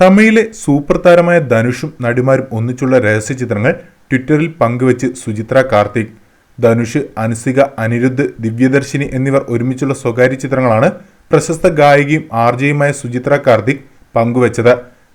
തമിഴിലെ സൂപ്പർ താരമായ ധനുഷും നടിമാരും ഒന്നിച്ചുള്ള രഹസ്യ ചിത്രങ്ങൾ ട്വിറ്ററിൽ പങ്കുവച്ച് സുചിത്ര കാർത്തിക്. ധനുഷ് അനുസിക അനിരുദ്ധ് ദിവ്യദർശിനി എന്നിവർ ഒരുമിച്ചുള്ള സ്വകാര്യ ചിത്രങ്ങളാണ് പ്രശസ്ത ഗായികയും ആർജയുമായ സുചിത്ര കാർത്തിക് പങ്കുവച്ചത്.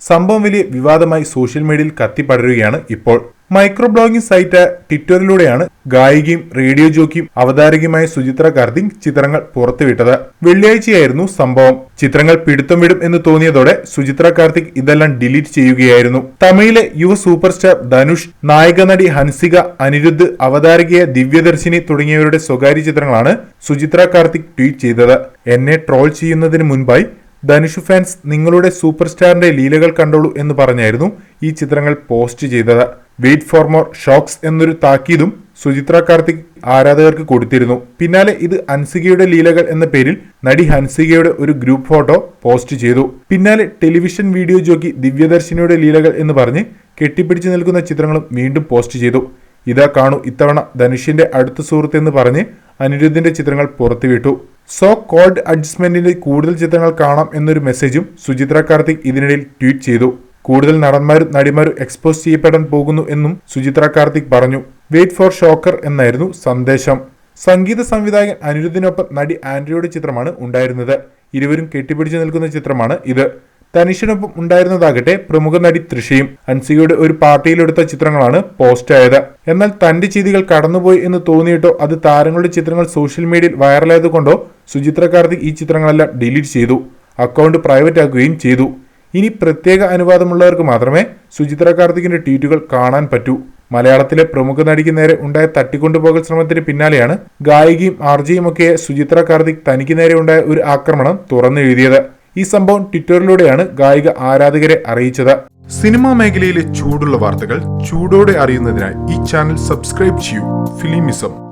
സംഭവം വലിയ വിവാദമായി സോഷ്യൽ മീഡിയയിൽ കത്തിപ്പടരുകയാണ് ഇപ്പോൾ. മൈക്രോ ബ്ലോഗിംഗ് സൈറ്റ് ട്വിറ്ററിലൂടെയാണ് ഗായികയും റേഡിയോ ജോക്കിയും അവതാരകയുമായ സുചിത്ര കാർത്തിക് ചിത്രങ്ങൾ പുറത്തുവിട്ടത്. വെള്ളിയാഴ്ചയായിരുന്നു സംഭവം. ചിത്രങ്ങൾ പിടുത്തം വിടും എന്ന് തോന്നിയതോടെ സുചിത്ര കാർത്തിക് ഇതെല്ലാം ഡിലീറ്റ് ചെയ്യുകയായിരുന്നു. തമിഴിലെ യുവ സൂപ്പർ സ്റ്റാർ ധനുഷ് നായക നടി ഹൻസിക അനിരുദ്ധ് അവതാരകയെ ദിവ്യദർശിനി തുടങ്ങിയവരുടെ സ്വകാര്യ ചിത്രങ്ങളാണ് സുചിത്ര കാർത്തിക് ട്വീറ്റ് ചെയ്തത്. എന്നെ ട്രോൾ ചെയ്യുന്നതിന് മുൻപായി ധനുഷ് ഫാൻസ് നിങ്ങളുടെ സൂപ്പർ സ്റ്റാറിന്റെ ലീലകൾ കണ്ടോളൂ എന്ന് പറഞ്ഞായിരുന്നു ഈ ചിത്രങ്ങൾ പോസ്റ്റ് ചെയ്തത്. വെയിറ്റ് ഫോർ മോർ ഷോക്സ് എന്നൊരു താക്കീതും സുചിത്ര കാർത്തിക് ആരാധകർക്ക് കൊടുത്തിരുന്നു. പിന്നാലെ ഇത് ഹൻസികയുടെ ലീലകൾ എന്ന പേരിൽ നടി ഹൻസികയുടെ ഒരു ഗ്രൂപ്പ് ഫോട്ടോ പോസ്റ്റ് ചെയ്തു. പിന്നാലെ ടെലിവിഷൻ വീഡിയോ ജോക്കി ദിവ്യദർശിനിയുടെ ലീലകൾ എന്ന് പറഞ്ഞ് കെട്ടിപ്പിടിച്ചു നിൽക്കുന്ന ചിത്രങ്ങളും വീണ്ടും പോസ്റ്റ് ചെയ്തു. ഇതാ കാണൂ ഇത്തവണ ധനുഷിന്റെ അടുത്ത സുഹൃത്ത് എന്ന് പറഞ്ഞ് അനിരുദ്ധിന്റെ ചിത്രങ്ങൾ പുറത്തുവിട്ടു. സോ കോൾഡ് അഡ്ജസ്റ്റ്മെന്റിന്റെ കൂടുതൽ ചിത്രങ്ങൾ കാണാം എന്നൊരു മെസ്സേജും സുചിത്ര കാർത്തിക് ഇതിനിടയിൽ ട്വീറ്റ് ചെയ്തു. കൂടുതൽ നടന്മാരും നടിമാരും എക്സ്പോസ് ചെയ്യപ്പെടാൻ പോകുന്നു എന്നും സുചിത്ര കാർത്തിക് പറഞ്ഞു. വെയിറ്റ് ഫോർ ഷോക്കർ എന്നായിരുന്നു സന്ദേശം. സംഗീത സംവിധായകൻ അനിരുദ്ധിനൊപ്പം നടി ആൻഡ്രിയുടെ ചിത്രമാണ് ഉണ്ടായിരുന്നത്. ഇരുവരും കെട്ടിപ്പിടിച്ചു നിൽക്കുന്ന ചിത്രമാണ് ഇത്. തനിഷിനൊപ്പം ഉണ്ടായിരുന്നതാകട്ടെ പ്രമുഖ നടി തൃഷയും. അൻസികയുടെ ഒരു പാർട്ടിയിലെടുത്ത ചിത്രങ്ങളാണ് പോസ്റ്റ് ആയത്. എന്നാൽ തന്റെ ചെയ്തികൾ കടന്നുപോയി എന്ന് തോന്നിയിട്ടോ അത് താരങ്ങളുടെ ചിത്രങ്ങൾ സോഷ്യൽ മീഡിയയിൽ വൈറലായതുകൊണ്ടോ സുചിത്ര കാർത്തിക് ഈ ചിത്രങ്ങളെല്ലാം ഡിലീറ്റ് ചെയ്തു. അക്കൗണ്ട് പ്രൈവറ്റ് ആക്കുകയും ചെയ്തു. ഇനി പ്രത്യേക അനുവാദമുള്ളവർക്ക് മാത്രമേ സുചിത്ര കാർത്തിക്കിന്റെ ട്വീറ്റുകൾ കാണാൻ പറ്റൂ. മലയാളത്തിലെ പ്രമുഖ നടിക്ക് നേരെ ഉണ്ടായ തട്ടിക്കൊണ്ടുപോകൽ ശ്രമത്തിന് പിന്നാലെയാണ് ഗായികയും ആർജിയും ഒക്കെ സുചിത്ര കാർത്തിക് തനിക്ക് നേരെ ഉണ്ടായ ഒരു ആക്രമണം തുറന്നെഴുതിയത്. ഈ സംഭവം ട്വിറ്ററിലൂടെയാണ് ഗായിക ആരാധകരെ അറിയിച്ചത്. സിനിമാ മേഖലയിലെ ചൂടുള്ള വാർത്തകൾ ചൂടോടെ അറിയുന്നതിനായി ഈ ചാനൽ സബ്സ്ക്രൈബ് ചെയ്യൂ. ഫിലിമിസം.